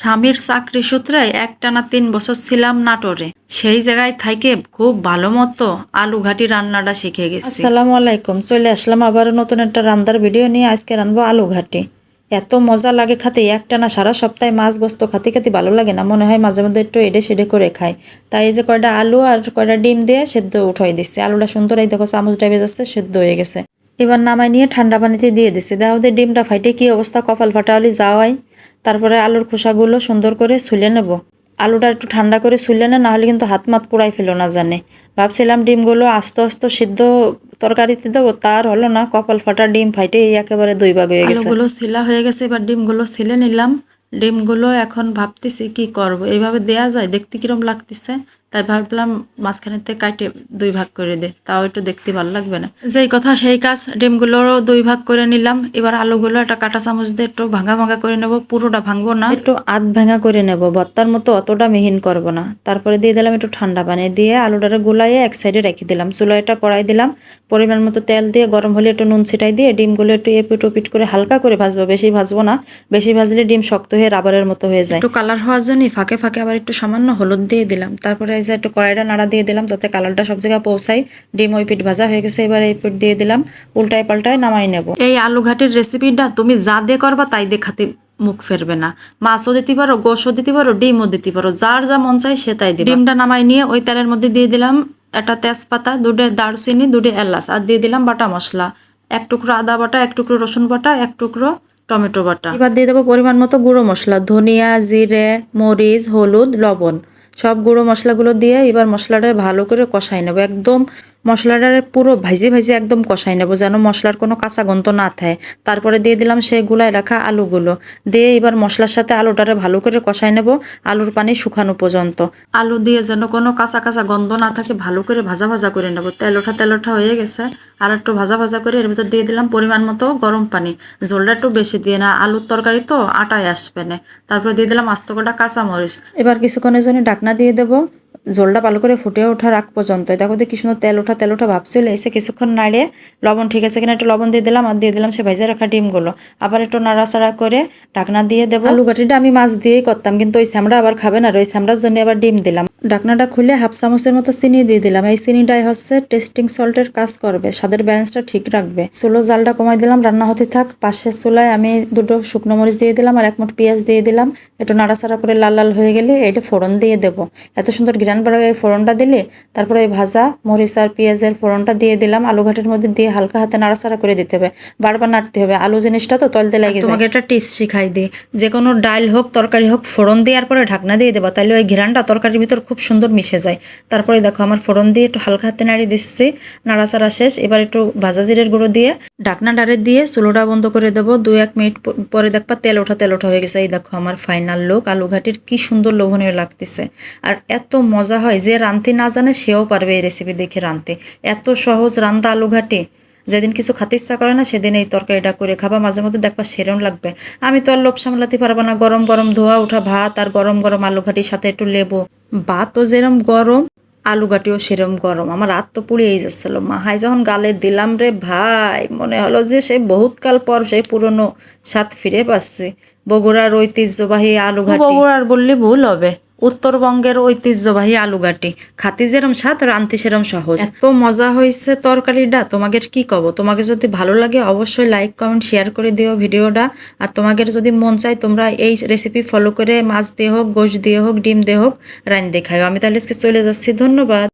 স্বামীর চাকরি সূত্রে একটানা তিন বছর ছিলাম নাটোরে। সেই জায়গায় থাইকে খুব ভালো মতো আলু ঘাটি রান্নাটা শিখে গেছি। আসসালামু আলাইকুম, চলে আসলাম আবার নতুন একটা রান্নার ভিডিও নিয়ে আজকে রান্নবো আলু ঘাটি। এত মজা লাগে খাতে, একটানা সারা সপ্তাহে মাছ গোস্ত খাতে খাতে ভালো লাগে না, মনে হয় মাঝে মধ্যে একটু এডে সেডে করে খাই। তাই এই যে কয়টা আলু আর কয়টা ডিম দিয়ে সেদ্ধ উঠাই দিচ্ছে আলুটা সুন্দর এই দেখো চামচ ডাইবে যাচ্ছে, সেদ্ধ হয়ে গেছে। এবার নামাই নিয়ে ঠান্ডা পানিতে দিয়ে দিছি। ওদের ডিমটা ফাইটে কি অবস্থা, কপাল ফাটা হলে যাওয়াই। তারপরে আলুর খোসাগুলো সুন্দর করে ছুলে নেব। আলুটা একটু ঠান্ডা করে ছুলে না হলে কিন্তু হাত মাত পোড়াই ফেলো না জানে। ভাবছিলাম ডিমগুলো আস্তে আস্তে সিদ্ধ তরকারিতে দেবো, তার হলো না, কপাল ফাটা ডিম ফাইটে একেবারে দুই ভাগ হয়ে গেছে। আলুগুলো ছিলা হয়ে গেছে, এবার ডিমগুলো ছিলে নিলাম। ডিমগুলো এখন ভাবতেছি কি করব, এইভাবে দেয়া যায়, দেখতে কিরম লাগতেছে? তাই ভাবলাম মাঝখানেতে কাটে দুই ভাগ করে দে তাও একটু দেখতে ভালো লাগবে না। যেই কথা সেই কাজ ডিমগুলোরও দুই ভাগ করে নিলাম। এবার আলুগুলো একটা কাটা চামচ দিয়ে একটু ভাঙা ভাঙা করে নেব পুরোটা ভাঙবো না। একটু আধ ভাঙা করে নেব ভর্তার মতো অতটা মিহিন করব না। তারপরে দিয়ে দিলাম একটু ঠান্ডা পানি দিয়ে আলুটারে গুলাইয়ে এক সাইডে রেখে দিলাম। চুলাইটা কড়াই দিলাম পরিমাণ মতো তেল দিয়ে গরম হলে একটু নুন ছিটাই দিয়ে ডিমগুলো একটু এপিট ওপিট করে হালকা করে ভাজবো। বেশি ভাজবো না বেশি ভাজলে ডিম শক্ত হয়ে রাবারের মতো হয়ে যায়। একটু কালার হওয়ার জন্য ফাঁকে ফাঁকে আবার একটু সামান্য হলুদ দিয়ে দিলাম। তারপরে এই যে একটু কড়াইটা নাড়া দিয়ে দিলাম যাতে কালারটা সব জায়গায় পৌঁছায়। ডিম ওই পিঠ ভাজা হয়ে গেছে এবার এই পিঠ দিয়ে দিলাম উল্টায় পাল্টায় নামাই নেব। এই আলু ঘাটির রেসিপিটা তুমি যা দিয়ে করবা তাই দিয়ে খাতে মুখ ফেরবে না। মাছও দিতে পারো গোশও দিতে পারো ডিমও দিতে পারো যার যা মন চায় সে তাই দিবে। ডিমটা নামাই নিয়ে ওই তেলের মধ্যে দিয়ে দিলাম একটা তেজপাতা দুটো দারচিনি দুটো এলাচ আর দিয়ে দিলাম বাটা মশলা। এক টুকরো আদা বাটা এক টুকরো রসুন বাটা এক টুকরো টমেটো বাটা। এবার দিয়ে দেবো পরিমাণ মতো গুঁড়ো মশলা ধনিয়া জিরে মরিচ হলুদ লবণ। সব গুঁড়ো মশলাগুলো দিয়ে এবার মশলাটা ভালো করে কষাই নেব। একদম মশলাটার পুরো ভাইজে ভাইজে একদম কষাই নেব, যেন মশলার কোনো কাঁচা গন্ধ না থাকে। তারপরে দিয়ে দিলাম সেই গুলায় রাখা আলুগুলো। দিয়ে এবার মশলার সাথে আলুটারে ভালো করে কষাই নেব, আলুর পানি শুকানো পর্যন্ত। আলু দিয়ে যেন কোনো কাঁচা কাঁচা গন্ধ না থাকে, ভালো করে ভাজা ভাজা করে নেব। তেল ওঠা তেল ওঠা হয়ে গেছে, আর একটু ভাজা ভাজা করে এর ভিতর দিয়ে দিলাম পরিমাণ মতো গরম পানি। ঝোলটা একটু বেশি দিয়ে না, আলুর তরকারি তো আটায় আসবে না। তারপরে দিয়ে দিলাম আস্ত কটা কাঁচা মরিচ এবার কিছুক্ষণের জন্য ডাকনা দিয়ে দেবো। ঝোলটা ভালো করে ফুটে ওঠার আগ পর্যন্ত। দেখো দেখি সুন্দর তেল ওঠা তেল ওঠা ভাব চলে এসে কিছুক্ষণ নাড়িয়ে লবণ ঠিক আছে কিনা একটু লবণ দিয়ে দিলাম আর দিয়ে দিলাম সে ভেজে রাখা ডিমগুলো। আবার একটু নাড়াচাড়া করে ঢাকনা দিয়ে দেবো। আলু গাঠিটা আমি মাছ দিয়েই করতাম, কিন্তু ওই স্যামড়া আবার খাবে না ওই স্যামড়ার জন্য আবার ডিম দিলাম। ঢাকনাটা খুলে হাফ চামচের মতো চিনি দিয়ে দিলাম। এই চিনিটাই হচ্ছে টেস্টিং সল্টের কাজ করবে, স্বাদের ব্যালেন্সটা ঠিক রাখবে। চুলো জালটা কমাই দিলাম, রান্না হতে থাক। পাশের চুলায় আমি দুটো শুকনো মরিচ দিয়ে দিলাম আর এক মুঠ পেঁয়াজ দিয়ে দিলাম। একটু নাড়াচাড়া করে লাল লাল হয়ে গেলে এটা ফোড়ন দিয়ে দেবো। এত সুন্দর বাড়াবে এই ফোড়নটা দিলে তারপরে ওই ভাজা মরিচ আর পেঁয়াজের ফোড়নটা দিয়ে দিলাম আলু ঘাটের মধ্যে দিয়ে হালকা হাতে নাড়াচাড়া করে দিতে হবে। বারবার নাড়তে হবে। আলু জিনিসটা তো তলতে লাগে তোমাকে একটা টিপস শিখাই দিই। যে কোনো ডাল হোক তরকারি হোক ফোড়ন দেওয়ার পরে ঢাকনা দিয়ে দেবো তাহলে ওই ঘ্রানটা তরকারির ভিতর খুব সুন্দর মিশে যায়। তারপরে দেখো আমার ফোড়ন দিয়ে একটু হালকা হাতে নাড়িয়ে দিচ্ছি। নাড়াচাড়া শেষ। এবার একটু ভাজা জিরের গুঁড়ো দিয়ে ঢাকনা ডারে দিয়ে চুলোটা বন্ধ করে দেবো। দু এক মিনিট পরে দেখবা তেল ওঠা তেল ওঠা হয়ে গেছে। এই দেখো আমার ফাইনাল লোক আলু ঘাটির কি সুন্দর লোভনীয় লাগতেছে। আর এত মজা হয় যে রানতে না জানে সেও পারবে এই রেসিপি দেখে রানতে। এত সহজ রান্দা আলু ঘাটি। যেদিন কিছু খেতে ইচ্ছা করে না, সেদিন এই তরকারিটা করে খাবা। মাঝে মধ্যে দেখবা সেরম লাগবে। আমি তো আর লোভ সামলাতে পারব না। গরম গরম ধোয়া ওঠা ভাত আর গরম গরম আলু ঘাটির সাথে একটু লেবু। ভাতও যেরম গরম, আলু ঘাটিও সেরম গরম। আমার রাত তো পুড়িয়েই যাচ্ছিল মাহাই যখন গালে দিলাম রে ভাই, মনে হলো যে সেই বহুত কাল পর সেই পুরনো স্বাদ ফিরে পাচ্ছে। বগুড়ার ঐতিহ্যবাহী আলু ঘাটি। বগুড়ার বললে ভুল হবে। উত্তরবঙ্গের ঐতিহ্যবাহী আলুগাটি। খাতি যেরম স্বাদ রান্তি সেরম সহজ। তো মজা হয়েছে তরকারিটা তোমাকে কি কব? তোমাকে যদি ভালো লাগে অবশ্যই লাইক কমেন্ট শেয়ার করে দিও ভিডিওটা। আর তোমাদের যদি মন চাই তোমরা এই রেসিপি ফলো করে মাছ দিয়ে হোক গোশ দিয়ে হোক ডিম দিয়ে হোক রান দেখাও আমি তাহলে আজকে চলে যাচ্ছি ধন্যবাদ।